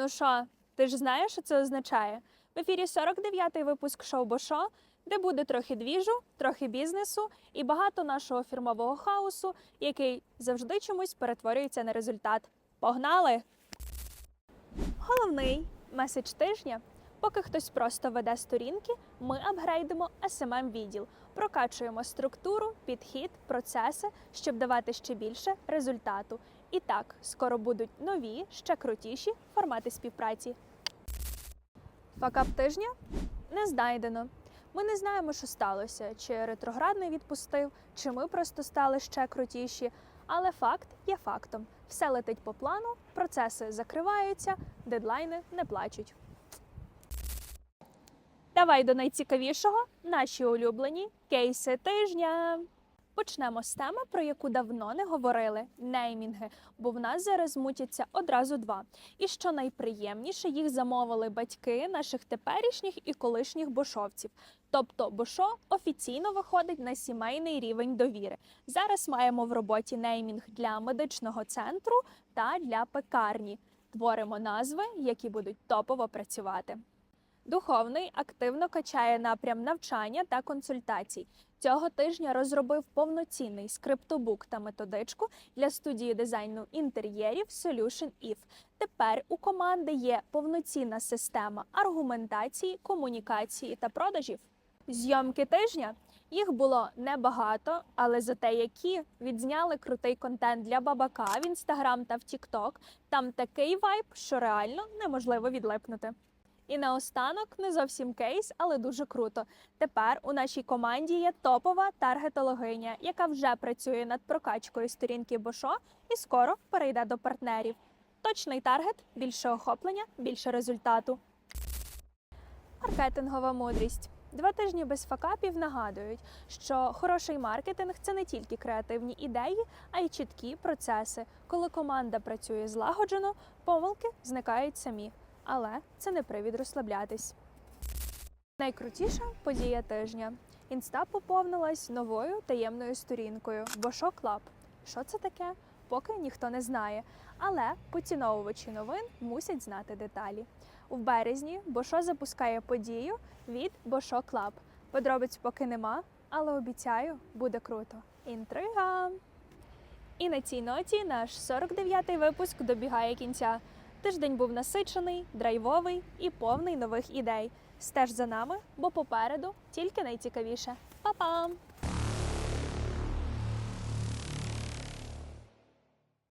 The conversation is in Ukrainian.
Ну що, ти ж знаєш, що це означає? В ефірі 49-й випуск шоу Бошо, де буде трохи двіжу, трохи бізнесу і багато нашого фірмового хаосу, який завжди чомусь перетворюється на результат. Погнали! Головний меседж тижня. Поки хтось просто веде сторінки, ми апгрейдимо smm відділ, прокачуємо структуру, підхід, процеси, щоб давати ще більше результату. І так, скоро будуть нові, ще крутіші формати співпраці. Факап тижня не знайдено. Ми не знаємо, що сталося, чи ретроградний відпустив, чи ми просто стали ще крутіші. Але факт є фактом: все летить по плану, процеси закриваються, дедлайни не плачуть. Давай до найцікавішого наші улюблені кейси тижня. Почнемо з теми, про яку давно не говорили неймінги, бо в нас зараз мутяться одразу два. І що найприємніше, їх замовили батьки наших теперішніх і колишніх бошовців. Тобто, бошо офіційно виходить на сімейний рівень довіри. Зараз маємо в роботі неймінг для медичного центру та для пекарні. Творимо назви, які будуть топово працювати. Духовний активно качає напрям навчання та консультацій. Цього тижня розробив повноцінний скриптобук та методичку для студії дизайну інтер'єрів Solution If. Тепер у команди є повноцінна система аргументації, комунікації та продажів. Зйомки тижня їх було небагато, але зате які відзняли крутий контент для бабака в інстаграм та в Тікток. Там такий вайб, що реально неможливо відлипнути. І наостанок не зовсім кейс, але дуже круто. Тепер у нашій команді є топова таргетологиня, яка вже працює над прокачкою сторінки Бошо і скоро перейде до партнерів. Точний таргет, більше охоплення, більше результату. Маркетингова мудрість. Два тижні без факапів нагадують, що хороший маркетинг це не тільки креативні ідеї, а й чіткі процеси. Коли команда працює злагоджено, помилки зникають самі. Але це не привід розслаблятись. Найкрутіша подія тижня. Інста поповнилась новою таємною сторінкою Бошо Клаб. Що це таке? Поки ніхто не знає. Але поціновувачі новин мусять знати деталі. У березні Бошо запускає подію від Бошо Клаб. Подробиць поки нема, але обіцяю, буде круто. Інтрига! І на цій ноті наш 49-й випуск добігає кінця. Тиждень був насичений, драйвовий і повний нових ідей. Стеж за нами, бо попереду тільки найцікавіше. Па-пам!